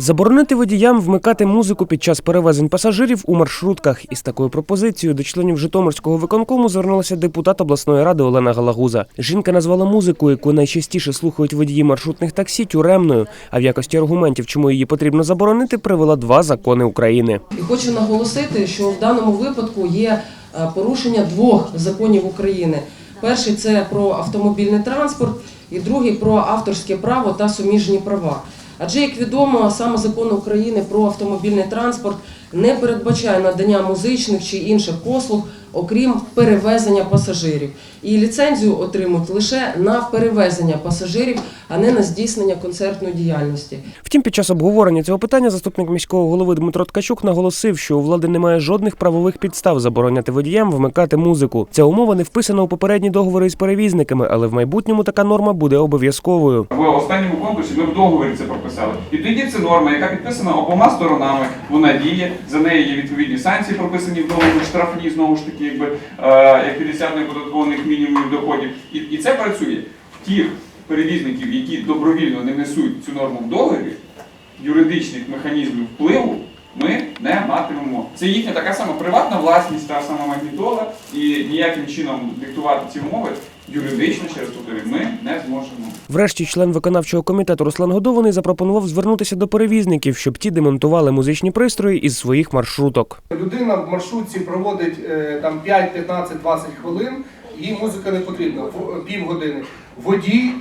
Заборонити водіям вмикати музику під час перевезень пасажирів у маршрутках. Із такою пропозицією до членів Житомирського виконкому звернулася депутат обласної ради Олена Галагуза. Жінка назвала музику, яку найчастіше слухають водії маршрутних таксі, тюремною. А в якості аргументів, чому її потрібно заборонити, привела два закони України. І хочу наголосити, що в даному випадку є е, порушення двох законів України. Перший це про автомобільний транспорт, і другий про авторське право та суміжні права. Адже, як відомо, саме закон України про автомобільний транспорт не передбачає надання музичних чи інших послуг, окрім перевезення пасажирів. І ліцензію отримують лише на перевезення пасажирів, а не на здійснення концертної діяльності. Втім, під час обговорення цього питання заступник міського голови Дмитро Ткачук наголосив, що у влади немає жодних правових підстав забороняти водіям вмикати музику. Ця умова не вписана у попередні договори із перевізниками, але в майбутньому така норма буде обов'язковою. В останньому конкурсі ми в договорі це прописали. І тоді це норма, яка підписана обома сторонами. Вона діє, за нею є відповідні санкції, прописані в договорі, штрафні знову ж таки, якби е, як 50 неподаткованих мінімумів доходів. І, і це працює. Тих перевізників, які добровільно не несуть цю норму в договорі, юридичних механізмів впливу. Ми не матимемо. Це їхня така сама приватна власність, та сама магнітола, і ніяким чином диктувати ці умови юридично, через повторюю, ми не зможемо. Врешті член виконавчого комітету Руслан Годований запропонував звернутися до перевізників, щоб ті демонтували музичні пристрої із своїх маршруток. Людина в маршрутці проводить е, там 5, 15, 20 хвилин, їй музика не потрібна, в- півгодини. Водій е,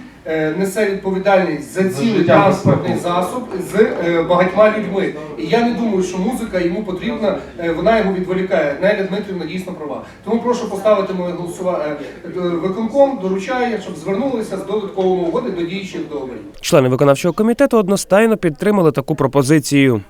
несе відповідальність за цілий транспортний засоб з е, багатьма людьми. І я не думаю, що музика йому потрібна, е, вона його відволікає. Неля Дмитрівна дійсно права. Тому прошу поставити моє голосування. Виконком доручає, щоб звернулися з додатковими угоди до діючих договорів. Члени виконавчого комітету одностайно підтримали таку пропозицію.